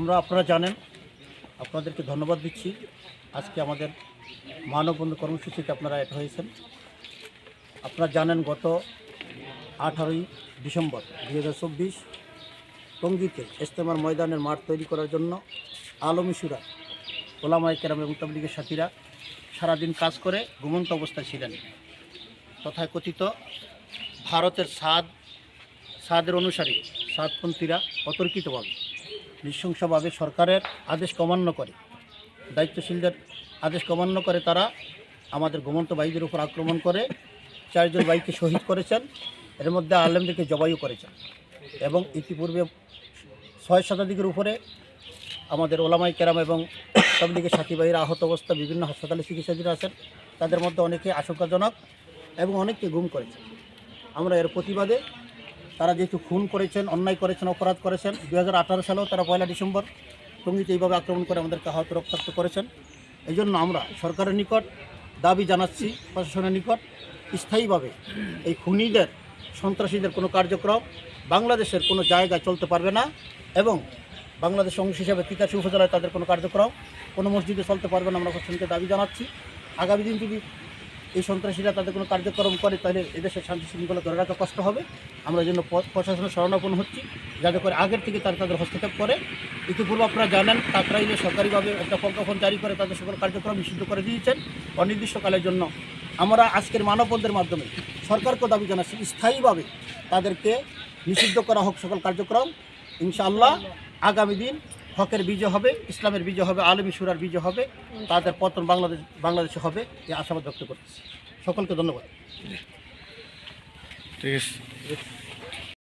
আমরা আপনারা জানেন, আপনাদেরকে ধন্যবাদ দিচ্ছি। আজকে আমাদের মানববন্ধু কর্মসূচিতে আপনারা অ্যাড হয়েছেন। আপনারা জানেন গত আঠারোই ডিসেম্বর দুই হাজার চব্বিশ টঙ্গিতে ইস্তেমার ময়দানের মাঠ তৈরি করার জন্য আলমিসুরা ওলামাই কেরাম এবং তাবলিগের সাথীরা সারাদিন কাজ করে ঘুমন্ত অবস্থায় ছিলেন। তথায় কথিত ভারতের সাদ সাদের অনুসারী সাদপন্থীরা অতর্কিতভাবে নৃশংসভাবে সরকারের আদেশ অমান্য করে, দায়িত্বশীলদের আদেশ অমান্য করে তারা আমাদের ঘুমন্ত ভাইদের উপর আক্রমণ করে, চারজন ভাইকে শহীদ করেছেন, এর মধ্যে আলেমদেরকে জবাইও করেছেন এবং ইতিপূর্বে ছয় শতাধিকের উপরে আমাদের ওলামাই কেরাম এবং তাবলিগের সাথী ভাইরা আহত অবস্থা বিভিন্ন হাসপাতালে চিকিৎসাধীন আছেন, তাদের মধ্যে অনেকে আশঙ্কাজনক এবং অনেককে গুম করেছে আমরা এর প্রতিবাদে তারা যেহেতু খুন করেছেন, অন্যায় করেছেন, অপরাধ করেছেন দু হাজার আঠারো সালেও তারা পয়লা ডিসেম্বর টঙ্গিতে এইভাবে আক্রমণ করে আমাদেরকে আহত, রক্তাক্ত করেছেন। এই জন্য আমরা সরকারের নিকট দাবি জানাচ্ছি, প্রশাসনের নিকট, স্থায়ীভাবে এই খুনিদের, সন্ত্রাসীদের কোনো কার্যক্রম বাংলাদেশের কোনো জায়গায় চলতে পারবে না এবং বাংলাদেশ অংশ হিসাবে তিতাসি উপজেলায় তাদের কোনো কার্যক্রম কোনো মসজিদে চলতে পারবে না আমরা প্রশাসনকে দাবি জানাচ্ছি। আগামী দিন যদি এই সন্ত্রাসীরা তাদের কোনো কার্যক্রম করে, তাহলে এদেশের শান্তি শৃঙ্খলা ধরে রাখা কষ্ট হবে। আমরা জন্য প্রশাসনের শরণাপন্ন হচ্ছি, যাতে করে আগের থেকে তারা তাদের হস্তক্ষেপ করে। ইতিপূর্বে আপনারা জানেন, কাকরাইলে সরকারিভাবে একটা প্রজ্ঞাপন জারি করে তাদের সকল কার্যক্রম নিষিদ্ধ করে দিয়েছেন। অনির্দিষ্টকালের জন্য আমরা আজকের মানববন্ধের মাধ্যমে সরকারকে দাবি জানাচ্ছি, স্থায়ীভাবে তাদেরকে নিষিদ্ধ করা হোক সকল কার্যক্রম। ইনশাআল্লাহ আগামী দিন হকের বীজ হবে, ইসলামের বীজ হবে, আলমী সুরার বীজ হবে, তাদের পতন বাংলাদেশ, বাংলাদেশে হবে এই আশাবাদ ব্যক্ত করতেছি সকলকে ধন্যবাদ। ঠিক আছে।